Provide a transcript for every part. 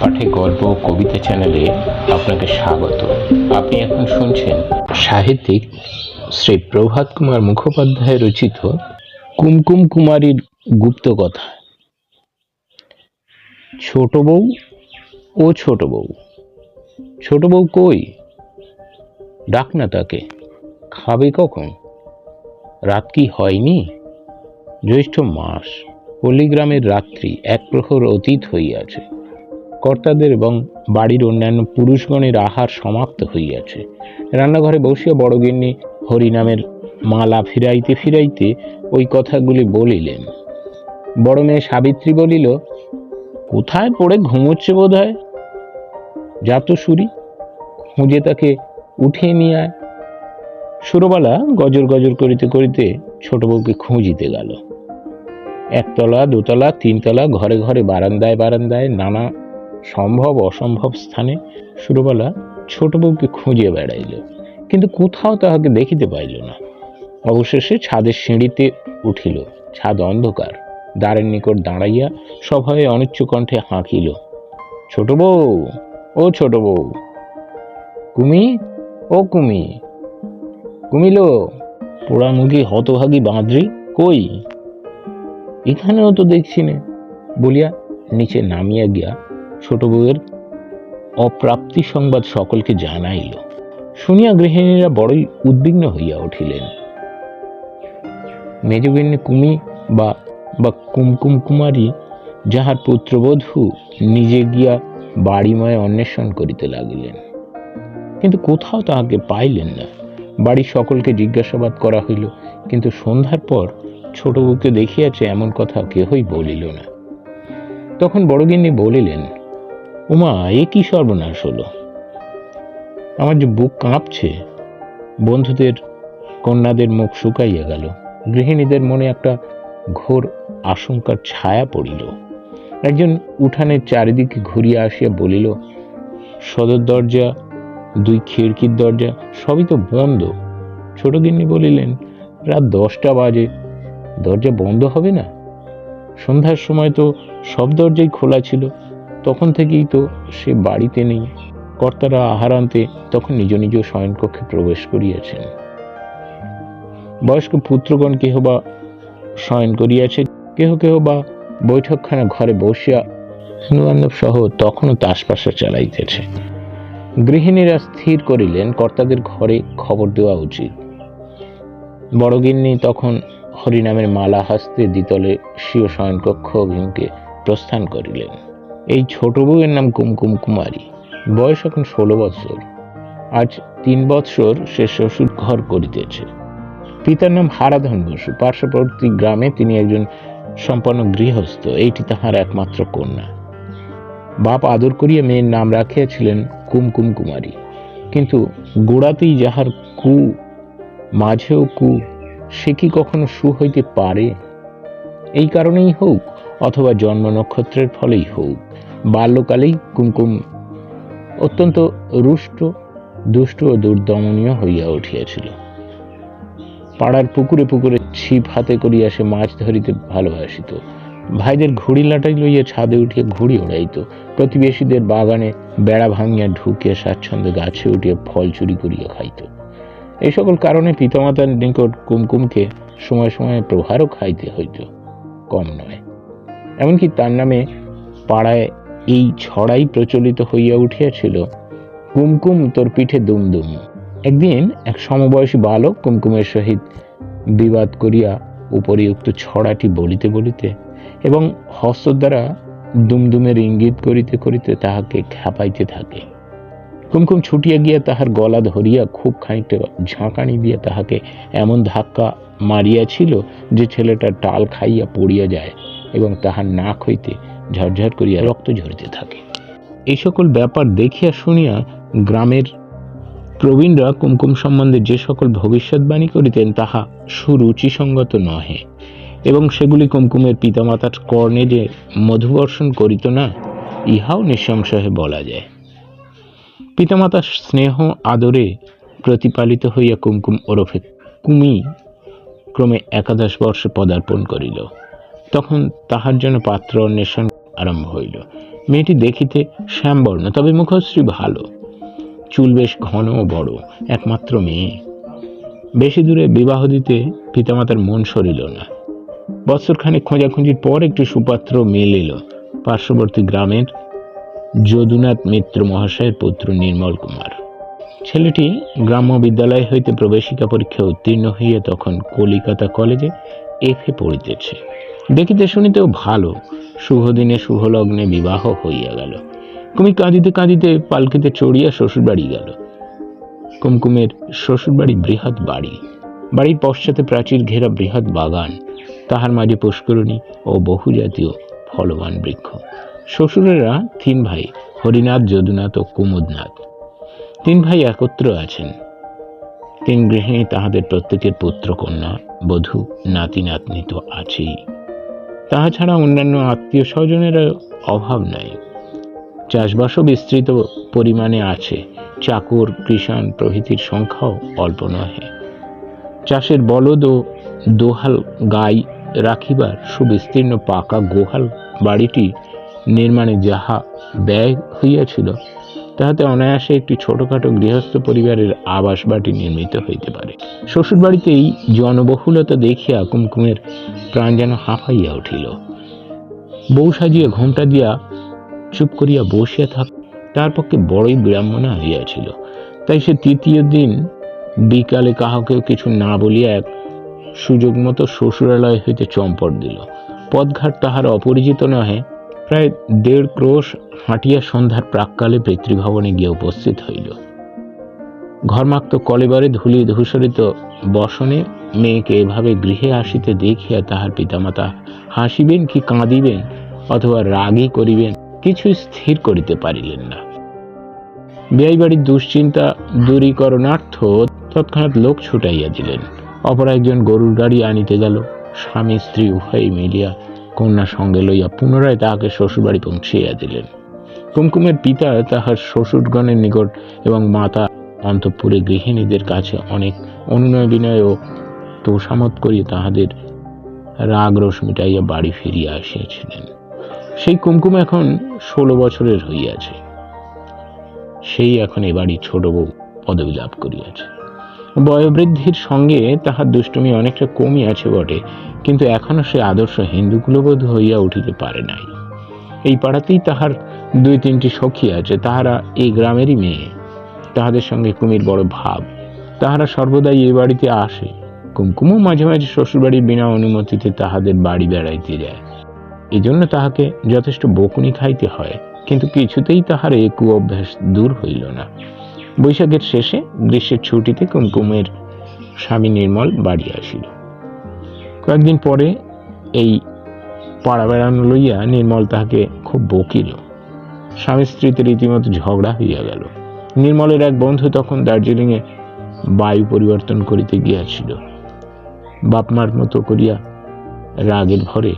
পাঠে গল্প কবিতা চ্যানেলে আপনাকে স্বাগত। আপনি এখন শুনছেন সাহিত্যিক শ্রী প্রভাত কুমার মুখোপাধ্যায় রচিত কুমকুম কুমারীর গুপ্তকথা। ছোট বউ ও ছোট বউ। ছোট বউ কই? ডাক না তাকে। খাবে কখন? রাত কি হয়নি? জ্যৈষ্ঠ মাস। পল্লীগ্রামের রাত্রি এক প্রহর অতীত হইয়াছে। কর্তাদের এবং বাড়ির অন্যান্য পুরুষগণের আহার সমাপ্ত হইয়াছে। রান্নাঘরে বসিয়া বড়গিন্নি হরিনামের মালা ফিরাইতে ফিরাইতে ওই কথাগুলি বলিলেন। বড় মেয়ে সাবিত্রী বলিল, কোথায় পড়ে ঘুমোচ্ছে বোধ হয় যা তো সুরি, খুঁজে তাকে উঠিয়ে নিয়ে আয়। সুরবালা গজর গজর করিতে করিতে ছোট বউকে খুঁজিতে গেল। একতলা, দোতলা, তিনতলা, ঘরে ঘরে বারান্দায় বারান্দায় নানা সম্ভব, অসম্ভব স্থানে সুরবালা ছোট বউকে খুঁজে বেড়াইল। কিন্তু কোথাও তাহাকে দেখিতে পাইল না। অবশেষে ছাদের সিঁড়িতে উঠিল। ছাদ অন্ধকার। দ্বারের নিকট দাঁড়াইয়া সভয়ে অনিচ্ছ কণ্ঠে হাঁকিল। ছোট বউ, ও ছোট বউ। কুমি, ও কুমি। কুমিলো পোড়ামুখী হতভাগী বাঁদরি কই? এখানেও তো দেখছি না। বলিয়া নিচে নামিয়া গিয়া ছোট বউয়ের অপ্রাপ্তি সংবাদ সকলকে জানাইল। শুনিয়া গৃহিণীরা বড়ই উদ্বিগ্ন হইয়া উঠিলেন। মেজগিন্নি কুমি বা বা কুমকুম কুমারী যাহার পুত্রবধূ নিজে গিয়া বাড়িময় অন্বেষণ করিতে লাগিলেন। কিন্তু কোথাও তাহাকে পাইলেন না। বাড়ির সকলকে জিজ্ঞাসাবাদ করা হইল, কিন্তু সন্ধ্যার পর ছোট বউকে দেখিয়াছে এমন কথা কেহই বলিল না। তখন বড়গিন্নি বলিলেন উমা, এ কি সর্বনাশ হলো? আমার যে বুক কাঁপছে, বন্ধুদের, কন্যাদের মুখ শুকাইয়া গেল। গৃহিণীদের মনে একটা ঘোর আশঙ্কার ছায়া পড়িল। একজন উঠানের চারিদিকে ঘুরিয়া আসিয়া বলিল, সদর দরজা, দুই খিড়কির দরজা, সবই তো বন্ধ। ছোট গিন্নি বলিলেন, রাত দশটা বাজে, দরজা বন্ধ হবে না? সন্ধ্যার সময় তো সব দরজাই খোলা ছিল। তখন থেকেই তো সে বাড়িতে নেই। কর্তারা আহার আনতে তখন নিজ নিজ শয়নকক্ষে প্রবেশ করিয়াছেন। বয়স্ক পুত্রগণ কেহ বা শয়ন করিয়াছে, কেহ কেহ বা বৈঠকখানা ঘরে বসিয়া বন্ধুবান্ধব সহ তখনও তাসপাশা চালাইতেছে। গৃহিণীরা স্থির করিলেন, কর্তাদের ঘরে খবর দেওয়া উচিত। বড়গিন্নি তখন হরিনামের মালা হাসতে দ্বিতলে স্বীয় শয়নকক্ষ অভিমুখে প্রস্থান করিলেন। এই ছোট বউয়ের নাম কুমকুম কুমারী। বয়স এখন ষোলো বৎসর আজ তিন বৎসর সে শ্বশুর ঘর করিতেছে। পিতার নাম হারাধন বসু। পার্শ্ববর্তী গ্রামে তিনি একজন সম্পন্ন গৃহস্থ। এইটি তাহার একমাত্র কন্যা। বাপ আদর করিয়া মেয়ের নাম রাখিয়াছিলেন কুমকুম কুমারী। কিন্তু গোড়াতেই যাহার কু, মাঝেও কু, সে কি কখনো সু হইতে পারে? এই কারণেই হোক, অথবা জন্ম নক্ষত্রের ফলেই হোক। বাল্যকালেই কুমকুম অত্যন্ত রুষ্ট, দুষ্ট ও দুর্দমনীয় হইয়া উঠিয়াছিল। পাড়ার পুকুরে পুকুরে ছিপ হাতে করিয়া সে মাছ ধরিতে ভালোবাসিত। ভাইদের ঘুড়ি লাটাই লইয়া ছাদে উঠিয়া ঘুড়ি ওড়াইত। প্রতিবেশীদের বাগানে বেড়া ভাঙিয়া ঢুকিয়া স্বাচ্ছন্দ্যে গাছে উঠিয়া ফল চুরি করিয়া খাইত। এই সকল কারণে পিতামাতার নিকট কুমকুমকে সময় সময় প্রহারও খাইতে হইত, কম নয়। এমনকি তার নামে পাড়ায় এই ছড়াই প্রচলিত হইয়া উঠিয়াছিল। কুমকুম তোর পিঠে দুমদুম। একদিন এক সমবয়সী বালক কুমকুমের সহিত বিবাদ করিয়া উপরিউক্ত ছড়াটি বলিতে বলিতে এবং হস্ত দ্বারা দুমদুমের ইঙ্গিত করিতে করিতে তাহাকে খেপাইতে থাকে। কুমকুম ছুটিয়া গিয়া তাহার গলা ধরিয়া খুব খানিকটা ঝাঁকানি দিয়া তাহাকে এমন ধাক্কা মারিয়াছিল যে ছেলেটা টাল খাইয়া পড়িয়া যায় এবং তাহার নাক হইতে ঝরঝর করিয়া রক্ত ঝরিতে থাকে। এই সকল ব্যাপার দেখিয়া শুনিয়া গ্রামের প্রবীণরা কুমকুম সম্বন্ধে যে সকল ভবিষ্যৎবাণী করিতেন তাহা সুরুচিসঙ্গত নহে। এবং সেগুলি কুমকুমের পিতামাতার কর্ণে যে মধুবর্ষণ করিত না, ইহাও নিঃসংশয়ে বলা যায়। পিতামাতার স্নেহ আদরে প্রতিপালিত হইয়া কুমকুম ওরফে কুমি ক্রমে একাদশ বর্ষে পদার্পণ করিল। তখন তাহার জন্য পাত্র অন্বেষণ আরম্ভ হইল। মেয়েটি দেখিতে শ্যামবর্ণ, তবে মুখশ্রী ভালো। চুল বেশ ঘন ও বড়, একমাত্র মেয়ে। বেশি দূরে বিবাহ দিতে পিতামাতার মন সরিল না। বৎসরখানেক খোঁজাখুঁজির পর একটি সুপাত্র মেলিল পার্শ্ববর্তী গ্রামের যদুনাথ মিত্র মহাশয়ের পুত্র নির্মল কুমার। ছেলেটি গ্রাম্য বিদ্যালয় হইতে প্রবেশিকা পরীক্ষা উত্তীর্ণ হইয়া তখন কলিকাতা কলেজে এফে পড়িতেছে। দেখিতে শুনিতেও ভালো। শুভ দিনে শুভ লগ্নে বিবাহ হইয়া গেল। কুমি কাঁদিতে কাঁদিতে পালকিতে চড়িয়া শ্বশুরবাড়ি গেল। কুমকুমের শ্বশুরবাড়ি বৃহৎ বাড়ি। বাড়ির পশ্চাতে প্রাচীর ঘেরা বৃহৎ বাগান। তাহার মাঝে পুষ্করণী ও বহুজাতীয় ফলবান বৃক্ষ। শ্বশুরেরা তিন ভাই, হরিনাথ, যদুনাথ ও কুমুদনাথ। তিন ভাই একত্র আছেন। তিন গৃহিণী তাহাদের প্রত্যেকের পুত্র, কন্যা, বধূ নাতি নাতনি তো আছেই। তাহা ছাড়া অন্যান্য আত্মীয় স্বজনের অভাব নাই। চাষবাসও বিস্তৃত পরিমাণে আছে। চাকর, কৃষাণ প্রভৃতির সংখ্যাও অল্প নহে। চাষের বলদ ও দোহাল গাই রাখিবার সুবিস্তীর্ণ পাকা গোহাল বাড়িটি নির্মাণে যাহা ব্যয় হইয়াছিল তাহাতে অনায়াসে একটি ছোটখাটো গৃহস্থ পরিবারের আবাস বাটি নির্মিত হইতে পারে। শ্বশুর বাড়িতে এই জনবহুলতা দেখিয়া কুমকুমের প্রাণ যেন হাঁফাইয়া উঠিল। বউ সাজিয়া ঘোমটা দিয়া চুপ করিয়া বসিয়া থাক তার পক্ষে বড়ই বিড়ম্বনা হইয়াছিল। তাই সে তৃতীয় দিন বিকালে কাহাকেও কিছু না বলিয়া এক সুযোগ মতো শ্বশুরালয় হইতে চম্পট দিল। পথঘাট তাহার অপরিচিত নহে প্রায় দেড় ক্রোশ হাঁটিয়া সন্ধ্যার প্রাককালে পিতৃভবনে গিয়ে উপস্থিত হইল। ঘরমাক্ত কলেবারে ধুলি ধূসরিত বসনে মেয়েকে এভাবে গৃহে আসিতে দেখিয়া তাহার পিতামাতা হাসিবেন কি কাঁদিবেন অথবা রাগই করিবেন কিছু স্থির করিতে পারিলেন না। বিয়াই বাড়ির দুশ্চিন্তা দূরীকরণার্থ তৎক্ষণাৎ লোক ছুটাইয়া দিলেন। অপর একজন গরুর গাড়ি আনিতে গেল। স্বামী, স্ত্রী উভয়ই মিলিয়া কন্যা সঙ্গে লইয়া পুনরায় তাহাকে শ্বশুরবাড়ি পৌঁছিয়া দিলেন। কুমকুমের পিতা তাহার শ্বশুরগণের নিকট এবং মাতা অন্তঃপুরে গৃহিণীদের কাছে অনেক অনুনয় বিনয় ও তোষামত করিয়া তাহাদের রাগ রোষ মিটাইয়া বাড়ি ফিরিয়া আসিয়াছিলেন। সেই কুমকুম এখন ষোলো বছরের হইয়াছে। সেই এখন এ বাড়ি ছোট বউ পদবী লাভ করিয়াছে। বয়োবৃদ্ধির সঙ্গে তাহার দুষ্টুমি অনেকটা কমিয়াছে বটে, কিন্তু এখনও সে আদর্শ হিন্দু কুলবোধ হইয়া উঠিতে পারে নাই। এই পাড়াতেই তাহার দুই তিনটি সখী আছে, তাহারা এই গ্রামেরই মেয়ে। তাহাদের সঙ্গে কুমির বড় ভাব। তাহারা সর্বদাই এ বাড়িতে আসে। কুমকুমও মাঝে মাঝে শ্বশুরবাড়ির বিনা অনুমতিতে তাহাদের বাড়ি বেড়াইতে যায়। এই জন্য তাহাকে যথেষ্ট বকুনি খাইতে হয়, কিন্তু কিছুতেই তাহার এ কু অভ্যাস দূর হইল না। বৈশাখের শেষে গ্রীষ্মের ছুটিতে কুমকুমের স্বামী নির্মল বাড়ি আসিল। কয়েকদিন পরে এই পাড়া বেড়ানো লইয়া নির্মল তাহাকে খুব বকিল। স্বামী স্ত্রীতে রীতিমতো ঝগড়া হইয়া গেল। নির্মলের এক বন্ধু তখন দার্জিলিংয়ে বায়ু পরিবর্তন করিতে গিয়াছিল। বাপমার মতো করিয়া রাগের ভরে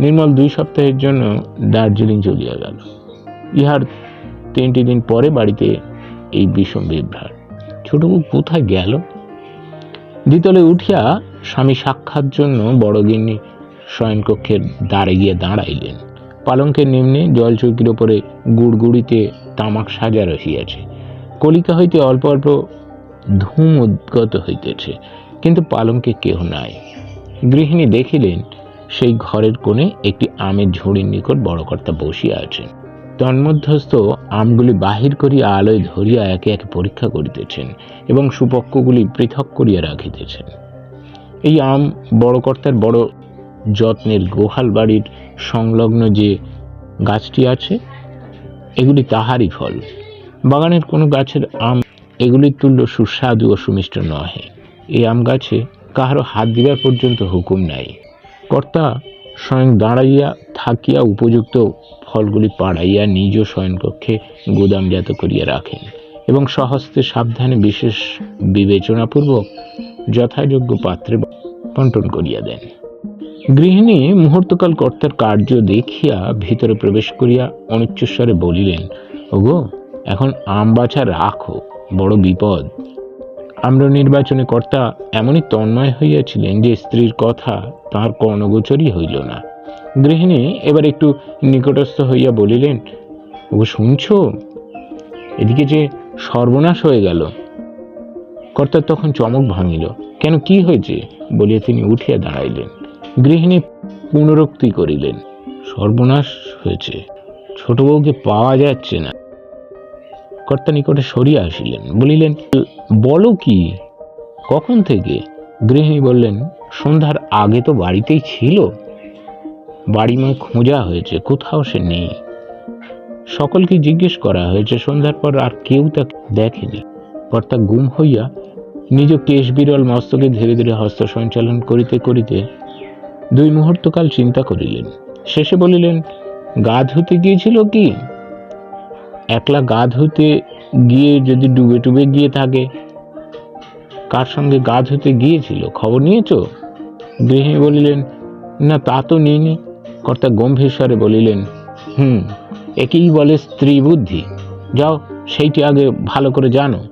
নির্মল দুই সপ্তাহের জন্য দার্জিলিং চলিয়া গেল। ইহার তিনটি দিন পরে বাড়িতে এই বিষম বিভ্রাট। ছোট বউ কোথায় গেল? দ্বিতলে উঠিয়া স্বামী সাক্ষাৎ জন্য বড় শয়নকক্ষের দ্বারে গিয়ে দাঁড়াইলেন। পালঙ্কের নিম্নে জলচৌকির ওপরে গুড়গুড়িতে তামাক সাজা রহিয়াছে। কলিকা হইতে অল্প অল্প ধূম উদ্গত হইতেছে, কিন্তু পালঙ্কে কেহ নাই। গৃহিণী দেখিলেন, সেই ঘরের কোণে একটি আমের ঝুড়ির নিকট বড় কর্তা বসিয়া আছেন। তন্মধ্যস্থ আমগুলি বাহির করিয়া আলোয় ধরিয়া একে একে পরীক্ষা করিতেছেন এবং সুপক্ষগুলি পৃথক করিয়া রাখিতেছেন। এই আম বড় কর্তার বড় যত্নের গোহাল বাড়ির সংলগ্ন যে গাছটি আছে, এগুলি তাহারই ফল। বাগানের কোনো গাছের আম এগুলির তুল্য সুস্বাদু ও সুমিষ্ট নহে। এই আম গাছে কাহারও হাত দিবার পর্যন্ত হুকুম নাই। কর্তা স্বয়ং দাঁড়াইয়া থাকিয়া উপযুক্ত ফলগুলি পাড়াইয়া নিজ শয়নকক্ষে গুদামজাত করিয়া রাখেন এবং সহস্তে সাবধানে বিশেষ বিবেচনাপূর্বক যথাযোগ্য পাত্রে বন্টন করিয়া দেন। গৃহিণী মুহূর্তকাল কর্তার কার্য দেখিয়া ভিতরে প্রবেশ করিয়া অনুচ্চস্বরে বলিলেন, ওগো, এখন আম বাছা রাখো, বড় বিপদ। আমরা নির্বাচনে কর্তা এমনই তন্ময় হইয়াছিলেন যে স্ত্রীর কথা তাহার কর্ণগোচরই হইল না। গৃহিণী এবার একটু নিকটস্থ হইয়া বলিলেন ও শুনছো? এদিকে যে সর্বনাশ হয়ে গেল। কর্তার তখন চমক ভাঙিল। কেন কি হয়েছে বলিয়া তিনি উঠিয়া দাঁড়াইলেন। গৃহিণী পুনরুক্তি করিলেন। সর্বনাশ হয়েছে। ছোট বউকে পাওয়া যাচ্ছে না। কর্তা নিকটে সরিয়া আসিলেন। বলিলেন, বলো কি? কখন থেকে? গৃহিণী বললেন, সন্ধ্যার আগে তো বাড়িতেই ছিল। বাড়ি বাড়িময় খোঁজা হয়েছে, কোথাও সে নেই। সকলকে জিজ্ঞেস করা হয়েছে, সন্ধ্যার পর আর কেউ তাকে দেখেনি। কর্তা গুম হইয়া নিজ কেশ বিরল মস্তকে ধীরে ধীরে হস্ত সঞ্চালন করিতে করিতে দুই মুহূর্তকাল চিন্তা করিলেন। শেষে বলিলেন গা ধুতে গিয়েছিল কি? একলা গা ধুতে গিয়ে যদি ডুবে টুবে গিয়ে থাকে, কার সঙ্গে গা ধুতে গিয়েছিল? খবর নিয়েছো? গৃহিণী বলিলেন, না, তা তো নিইনি। কর্তা গম্ভীর স্বরে বলিলেন, হুম, একেই বলে স্ত্রী বুদ্ধি। যাও, সেইটি আগে ভালো করে জানো।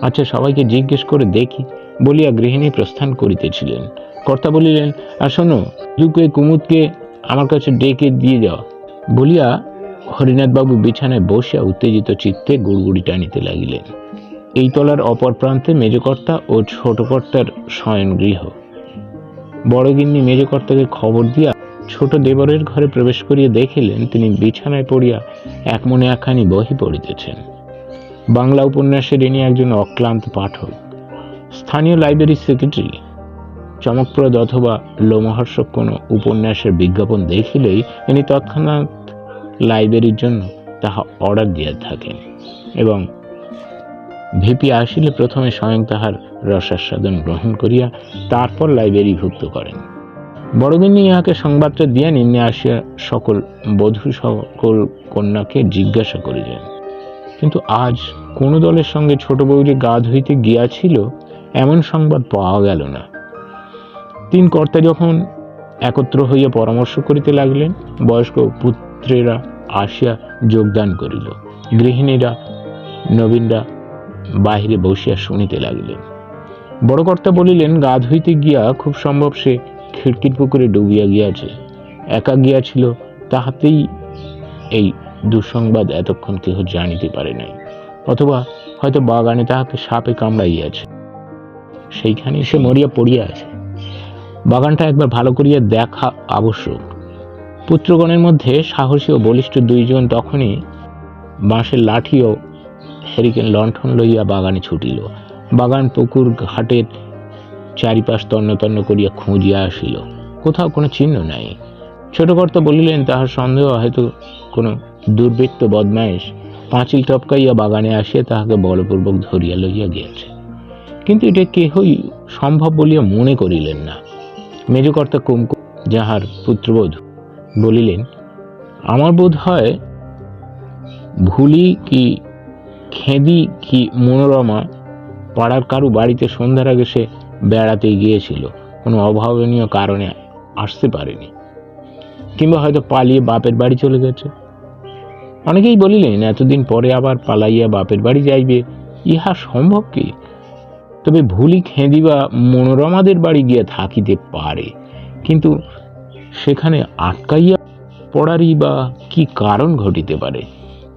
আচ্ছা সবাইকে জিজ্ঞেস করে দেখি, বলিয়া গৃহিণী প্রস্থান করিতেছিলেন। কর্তা বলিলেন, আর শোনো যুগে কুমুদকে আমার কাছে ডেকে দিয়ে যাও। বলিয়া হরিনাথবাবু বিছানায় বসিয়া উত্তেজিত চিত্তে গুড়গুড়ি টানিতে লাগিলেন। এই তলার অপর প্রান্তে মেজকর্তা ও ছোটকর্তার শয়ন গৃহ বড়গিন্নি মেজকর্তাকে খবর দিয়া ছোট দেবরের ঘরে প্রবেশ করিয়া দেখিলেন, তিনি বিছানায় পড়িয়া এক মনে একখানি বহি পড়িতেছেন। বাংলা উপন্যাসের ইনি একজন অক্লান্ত পাঠক। স্থানীয় লাইব্রেরির সেক্রেটারি। চমকপ্রদ অথবা লোমহর্ষক কোনো উপন্যাসের বিজ্ঞাপন দেখিলেই ইনি তৎক্ষণাৎ লাইব্রেরির জন্য তাহা অর্ডার দিয়া থাকেন এবং ভিপি আসিলে প্রথমে স্বয়ং তাহার রসাস্বাদন গ্রহণ করিয়া তারপর লাইব্রেরিভুক্ত করেন। বড়গিন্নি ইহাকে সংবাদটা দিয়া নিম্নে আসিয়া সকল বধূ সকল কন্যাকে জিজ্ঞাসা করিলেন, কিন্তু আজ কোন দলের সঙ্গে ছোট বৌরি গা ধুইতে গিয়াছিল? এমন সংবাদ পাওয়া গেল না। তিন কর্তা যখন একত্র হইয়া পরামর্শ করিতে লাগলেন, বয়স্ক পুত্রেরা আসিয়া যোগদান করিল। গৃহিণীরা, নবীনরা বাহিরে বসিয়া শুনিতে লাগিলেন। বড় কর্তা বলিলেন, গা ধুইতে গিয়া খুব সম্ভব সে খিড়কির পুকুরে ডুবিয়া গিয়াছে। একা গিয়াছিল, তাহাতেই এই দুঃসংবাদ এতক্ষণ কেহ জানিতে পারে নাই। অথবা হয়তো বাগানে তাহাকে সাপে কামড়াইয়াছে। সেইখানে সে মরিয়া পড়িয়া আছে। বাগানটা একবার ভালো করিয়া দেখা আবশ্যক। পুত্রগণের মধ্যে সাহসী ও বলিষ্ঠ দুইজন তখনই বাঁশের লাঠি ও হেরিকেন লণ্ঠন লইয়া বাগানে ছুটিল। বাগান পুকুর ঘাটের চারিপাশ তন্ন করিয়া খুঁজিয়া আসিল। কোথাও কোনো চিহ্ন নাই। ছোট কর্তা বলিলেন, তাহার সন্দেহ হয়তো কোনো দুর্বৃত্ত বদমাইশ পাঁচিল টপকাইয়া বাগানে আসিয়া তাহাকে বলপূর্বক ধরিয়া লইয়া গিয়াছে। কিন্তু এটা কেহই সম্ভব বলিয়া মনে করিলেন না। মেজকর্তা কুমকুম যাহার পুত্রবোধ বলিলেন, আমার বোধ হয় ভুলি কি খেদি কি মনোরমা পাড়ার কারু বাড়িতে সন্ধ্যার আগে সে বেড়াতে গিয়েছিল। কোনো অভাবনীয় কারণে আসতে পারেনি। কিংবা হয়তো পালিয়ে বাপের বাড়ি চলে গেছে। অনেকেই বলিলেন, এতদিন পরে আবার পালাইয়া বাপের বাড়ি যাইবে, ইহা সম্ভব কি? তবে ভুলি খেঁদি বা মনোরমাদের বাড়ি গিয়া থাকিতে পারে। কিন্তু সেখানে আটকাইয়া পড়ারই বা কি কারণ ঘটিতে পারে?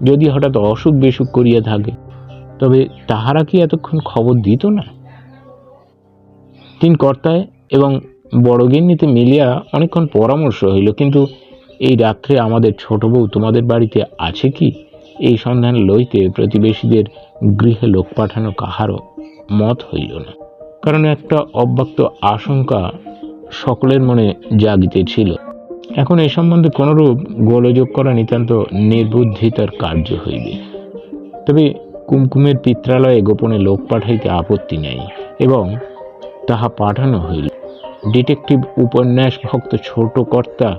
যদি হঠাৎ অসুখ বিসুখ করিয়া থাকে, তবে তাহারা কি এতক্ষণ খবর দিত না? তিন কর্তায় এবং বড়গিন্নিতে মিলিয়া অনেকক্ষণ পরামর্শ হইল, কিন্তু এই রাত্রে আমাদের ছোট বউ তোমাদের বাড়িতে আছে কি? এই সন্ধান লইতে প্রতিবেশীদের গৃহে লোক পাঠানো কাহারও মত হইল না। কারণ একটা অব্যক্ত আশঙ্কা সকলের মনে জাগিতেছিল এখন এ সম্বন্ধে কোনরূপ গোলযোগ করা নিতান্ত নির্বুদ্ধিতার কার্য হইবে। তবে কুমকুমের পিত্রালয়ে গোপনে লোক পাঠাইতে আপত্তি নাই এবং তাহা পাঠানো হইল। ডিটেকটিভ উপন্যাস ভক্ত ছোট কর্তা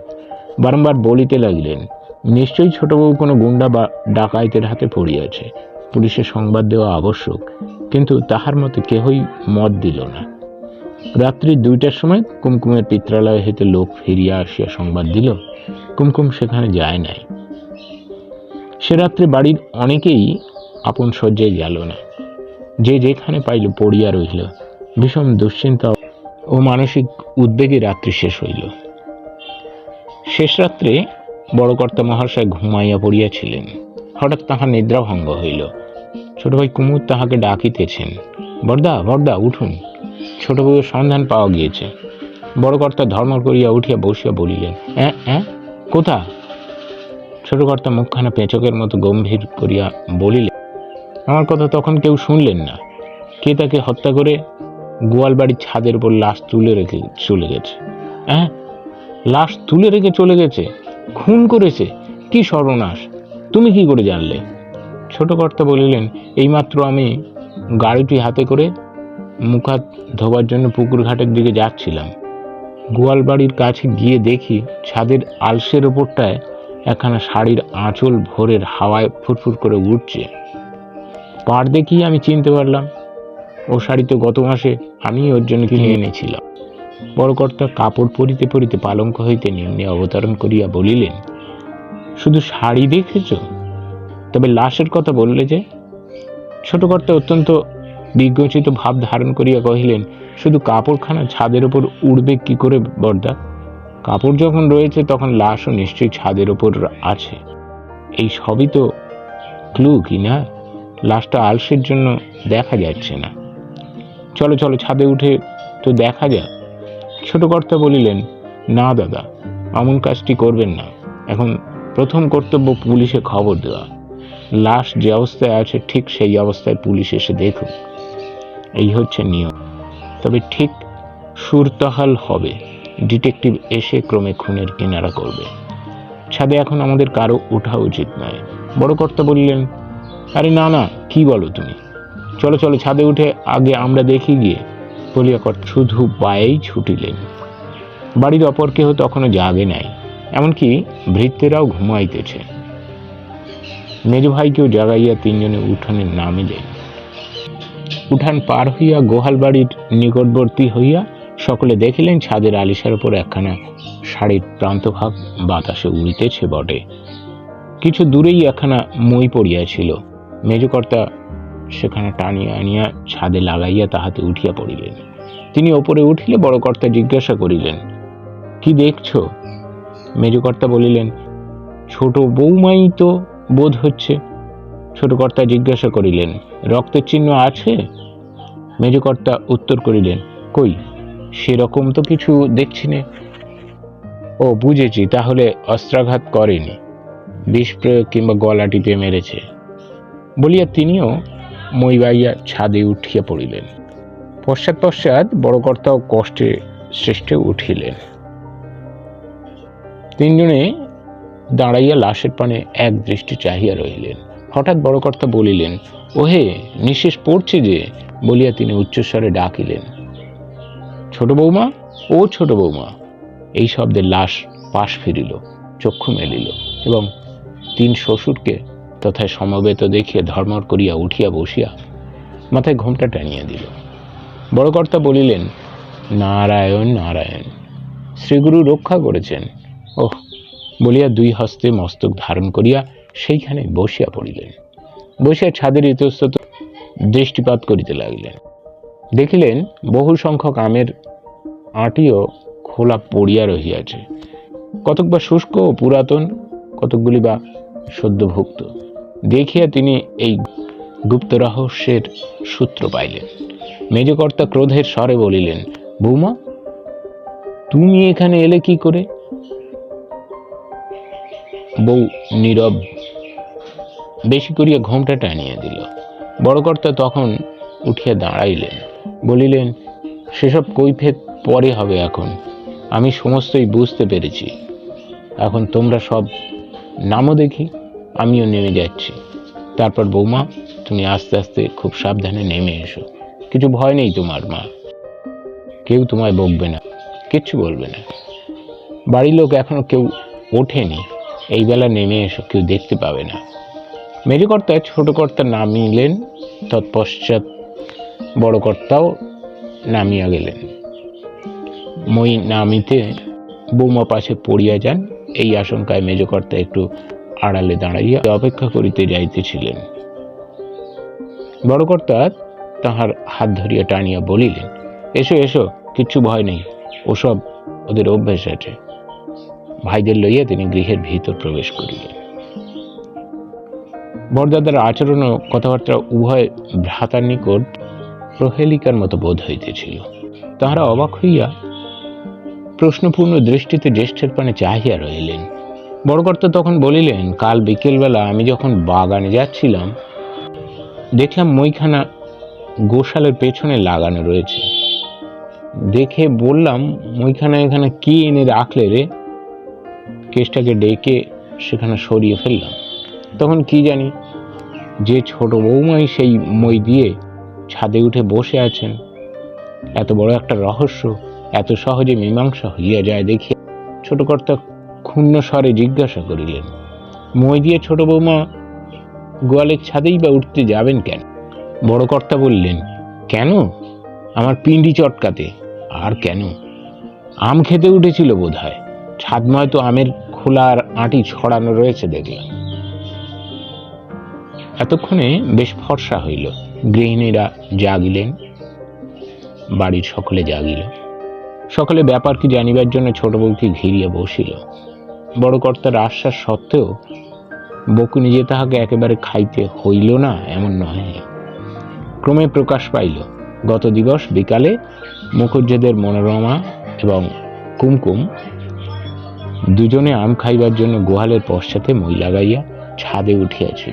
বারংবার বলিতে লাগিলেন, নিশ্চয়ই ছোটবাবু কোনো গুন্ডা বা ডাকাইতের হাতে পড়িয়াছে। পুলিশের সংবাদ দেওয়া আবশ্যক, কিন্তু তাহার মতে কেহই মত দিল না। রাত্রি দুইটার সময় কুমকুমের পিত্রালয় হইতে লোক ফিরিয়া আসিয়া সংবাদ দিল, কুমকুম সেখানে যায় নাই। সে রাত্রে বাড়ির অনেকেই আপন শয্যায় গেল না। যে যেখানে পাইল পড়িয়া রহিল, ভীষণ দুশ্চিন্তা ও মানসিক উদ্বেগে রাত্রি শেষ হইল। শেষ রাত্রে বড়কর্তা মহাশয় ঘুমাইয়া পড়িয়াছিলেন। হঠাৎ তাহার নিদ্রাভঙ্গ হইল। ছোট ভাই কুমুদ তাহাকে ডাকিতেছেন, বর্দা বর্দা, উঠুন। ছোট বউয়ের সন্ধান পাওয়া গিয়েছে। বড় কর্তা ধর্ম করিয়া উঠিয়া বসিয়া বলিলেন হ্যাঁ হ্যাঁ কোথা ছোট কর্তা মুখখানা পেঁচকের মতো গম্ভীর করিয়া বলিলেন, আমার কথা তখন কেউ শুনলেন না। কে তাকে হত্যা করে গোয়াল বাড়ির ছাদের উপর লাশ তুলে রেখে চলে গেছে? হ্যাঁ লাশ তুলে রেখে চলে গেছে? খুন করেছে? কি সর্বনাশ? তুমি কি করে জানলে? ছোট কর্তা বলিলেন, এইমাত্র আমি গাড়িটি হাতে করে মুখ হাত ধোবার জন্য পুকুর ঘাটের দিকে যাচ্ছিলাম। গোয়াল বাড়ির কাছে গিয়ে দেখি ছাদের আলসের ওপরটায় একখানা শাড়ির আঁচল ভোরের হাওয়ায় ফুরফুর করে উঠছে। পাড় দেখি আমি চিনতে পারলাম, ও শাড়ি তো গত মাসে আমি ওর জন্য কিনে এনেছিলাম। বড়কর্তা কাপড় পরিতে পরিতে পালঙ্ক হইতে নিম্নে অবতরণ করিয়া বলিলেন, শুধু শাড়ি দেখেছ? তবে লাশের কথা বললে যে ছোট কর্তা অত্যন্ত বিজ্ঞচিত ভাব ধারণ করিয়া কহিলেন, শুধু কাপড়খানা ছাদের ওপর উড়বে কি করে, বর্দা? কাপড় যখন রয়েছে, তখন লাশও নিশ্চয়ই ছাদের ওপর আছে। এই সবই তো ক্লু কি না? লাশটা আলসের জন্য দেখা যাচ্ছে না। চলো চলো, ছাদে উঠে তো দেখা যাক। ছোট কর্তা বলিলেন, না দাদা অমন কাজটি করবেন না। এখন প্রথম কর্তব্য পুলিশে খবর দেওয়া। লাশ যে অবস্থায় আছে, ঠিক সেই অবস্থায় পুলিশ এসে দেখুক। এই হচ্ছে নিয়ম। তবে ঠিক সুরতহাল হবে। ডিটেকটিভ এসে ক্রমে খুনের কিনারা করবে। ছাদে এখন আমাদের কারও ওঠা উচিত নয়। বড় কর্তা বললেন, আরে না না, কি বলো তুমি? চলো চলো, ছাদে উঠে আগে আমরা দেখি গিয়ে। বলিয়া কর্তা শুধু পায়েই ছুটিলেন। বাড়ির অপর কেহ তখনও জাগে নাই। এমনকি ভৃত্যেরাও ঘুমাইতেছে। মেজ ভাইকেও জাগাইয়া তিনজনে উঠানে নামিলেন। উঠান পার হইয়া গোহাল বাড়ির নিকটবর্তী হইয়া সকলে দেখিলেন ছাদের আলিশার উপর একখানা শাড়ির প্রান্তভাগ বাতাসে উড়িতেছে বটে। কিছু দূরেই একখানা মই পড়িয়াছিল মেজকর্তা সেখানে টানিয়া আনিয়া ছাদে লাগাইয়া তাহাতে উঠিয়া পড়িলেন। তিনি ওপরে উঠিলে বড় কর্তা জিজ্ঞাসা করিলেন, কি দেখছ? মেজকর্তা বলিলেন, ছোট বৌমাই তো বোধ হচ্ছে। ছোট কর্তা জিজ্ঞাসা করিলেন, রক্তের চিহ্ন আছে? মেজকর্তা উত্তর করিলেন, কই, সেরকম তো কিছু দেখছি নে। ও, বুঝেছি, তাহলে অস্ত্রাঘাত করেনি, বিষ প্রয়োগ কিংবা গলা টিপে মেরেছে। বলিয়া তিনিও মইবাইয়া ছাদে উঠিয়া পড়িলেন। পশ্চাৎ পশ্চাৎ বড় কর্তাও কষ্টে শ্রেষ্ঠে উঠিলেন। তিনজনে দাঁড়াইয়া লাশের পানে এক দৃষ্টি চাহিয়া রহিলেন। হঠাৎ বড় কর্তা বলিলেন, ওহে, নিঃশেষ পড়ছে যে, বলিয়া তিনি উচ্চস্বরে ডাকিলেন। ছোট বৌমা ও ছোট বৌমা এই শব্দে লাশ পাশ ফিরিল, চক্ষু মেলিল এবং তিন শ্বশুরকে তথায় সমবেত দেখিয়া ধর্মর করিয়া উঠিয়া বসিয়া মাথায় ঘোমটা টানিয়া দিল। বড় কর্তা বলিলেন, নারায়ণ নারায়ণ, শ্রীগুরু রক্ষা করেছেন। ওহ বলিয়া দুই হস্তে মস্তক ধারণ করিয়া সেইখানে বসিয়া পড়িলেন। বসিয়া ছাদের ইতস্তত দৃষ্টিপাত করিতে লাগিলেন। দেখিলেন বহু সংখ্যক আমের আটিও খোলা পড়িয়া রহিয়াছে। কতক বা শুষ্ক ও পুরাতন, কতকগুলি বা সদ্যভুক্ত। দেখিয়া তিনি এই গুপ্ত রহস্যের সূত্র পাইলেন। মেজকর্তা ক্রোধের স্বরে বলিলেন, বৌমা, তুমি এখানে এলে কি করে? বউ নীরব। বেশি করিয়া ঘোমটা টানিয়া দিল। বড়কর্তা তখন উঠিয়া দাঁড়াইলেন। বলিলেন, সেসব কৈফেত পরে হবে এখন। আমি সমস্তই বুঝতে পেরেছি। এখন তোমরা সব নামও দেখি, আমিও নেমে যাচ্ছি। তারপর বৌমা, তুমি আস্তে আস্তে খুব সাবধানে নেমে এসো। কিছু ভয় নেই তোমার, মা। কেউ তোমায় বকবে না, কিচ্ছু বলবে না। বাড়ির লোক এখনও কেউ ওঠেনি। এই বেলা নেমে এসো কেউ দেখতে পাবে না। মেজকর্তা ছোট কর্তা নামিলেন, তৎপশ্চাৎ বড় কর্তাও নামিয়া গেলেন। মই নামিতে বৌমা পাশে পড়িয়া যান, এই আশঙ্কায় মেজকর্তা একটু আড়ালে দাঁড়াইয়া অপেক্ষা করিতে যাইতেছিলেন। বড়কর্তা তাহার হাত ধরিয়া টানিয়া বলিলেন, এসো এসো কিচ্ছু ভয় নেই, ওসব ওদের অভ্যেস আছে। ভাইদের লইয়া তিনি গৃহের ভিতর প্রবেশ করিলেন। বরদাদার আচরণ ও কথাবার্তা উভয় ভ্রাতার নিকট প্রহেলিকার মতো বোধ হইতেছিল। তাহারা অবাক হইয়া প্রশ্নপূর্ণ দৃষ্টিতে জ্যেষ্ঠের পানে চাহিয়া রহিলেন। বড়কর্তা তখন বলিলেন, কাল বিকেলবেলা আমি যখন বাগানে যাচ্ছিলাম, দেখলাম মইখানা গোশালের পেছনে লাগানো রয়েছে। দেখে বললাম, মইখানা এখানে কি এনে রাখলে রে? কেসটাকে ডেকে সেখানে সরিয়ে ফেললাম। তখন কি জানি, যে ছোট বৌমাই সেই মই দিয়ে ছাদে উঠে বসে আছেন। এত বড় একটা রহস্য, এত সহজে মীমাংসা হইয়া যায় দেখি ছোট কর্তা ক্ষুণ্ণ স্বরে জিজ্ঞাসা করিলেন, মই দিয়ে ছোট বৌমা গোয়ালের ছাদেই বা উঠতে যাবেন কেন? বড় কর্তা বললেন, কেন? আমার পিন্ডি চটকাতে। আর কেন? আম খেতে উঠেছিল বোধ হয় ছাদময় তো আমের খোলা আর আঁটি ছড়ানো রয়েছে দেখলাম। এতক্ষণে বেশ ফর্সা হইল। গৃহিণীরা জাগিলেন। বাড়ির সকলে জাগিল। সকলে ব্যাপার কি জানিবার জন্য ছোট বউকে ঘিরিয়া বসিল। বড় কর্তার আশ্বাস সত্ত্বেও বকু নিজে তাহাকে একেবারে খাইতে হইল না, এমন নহে। ক্রমে প্রকাশ পাইল, গত দিবস বিকালে মুখুজ্জেদের মনোরমা এবং কুমকুম দুজনে আম খাইবার জন্য গোহালের পশ্চাতে মই লাগাইয়া ছাদে উঠিয়াছিল।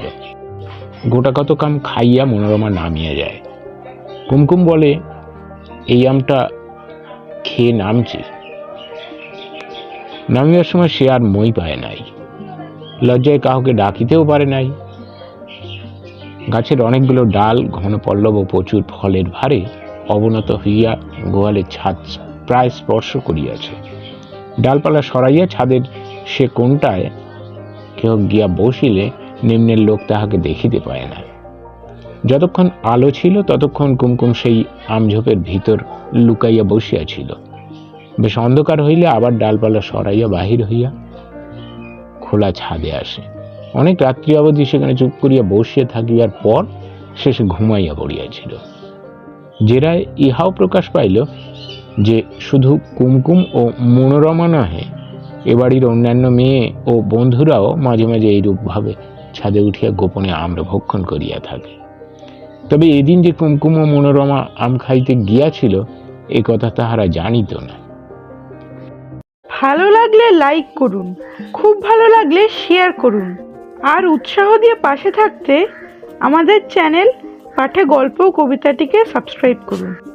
গোটা কত কাম খাইয়া মনোরমা নামিয়া যায়। কুমকুম বলে, এই আমটা খেয়ে নামছি। নামিবার সময় সে আর মই পায় নাই। লজ্জায় কাউকে ডাকিতেও পারে নাই। গাছের অনেকগুলো ডাল, ঘন পল্লব ও প্রচুর ফলের ভারে অবনত হইয়া গোয়ালের ছাদ প্রায় স্পর্শ করিয়াছে। ডালপালা সরাইয়া ছাদের সে কোনটায় কেহ গিয়া বসিলে নিম্নের লোক তাহাকে দেখিতে পায় না। যতক্ষণ আলো ছিল, ততক্ষণ কুমকুম সেই আমঝোপের ভিতর লুকাইয়া বসিয়াছিল বেশ অন্ধকার হইলে আবার ডালপালা সরাইয়া বাহির হইয়া খোলা ছাদে আসে। অনেক রাত্রি অবধি সেখানে চুপ করিয়া বসিয়া থাকিবার পর শেষে ঘুমাইয়া পড়িয়াছিল। জেরায় ইহাও প্রকাশ পাইল যে শুধু কুমকুম ও মনোরমা নহে, এ বাড়ির অন্যান্য মেয়ে ও বন্ধুরাও মাঝে মাঝে এইরূপভাবে ছাদে উঠিয়া গোপনে আম্র ভক্ষণ করিয়া থাকে। তবে এদিন যে কুমকুম ও মনোরমা আম খাইতে গিয়াছিল, এ কথা তাহারা জানিত না। ভালো লাগলে লাইক করুন, খুব ভালো লাগলে শেয়ার করুন। আর উৎসাহ দিয়ে পাশে থাকতে আমাদের চ্যানেল পাঠে গল্প ও কবিতাটিকে সাবস্ক্রাইব করুন।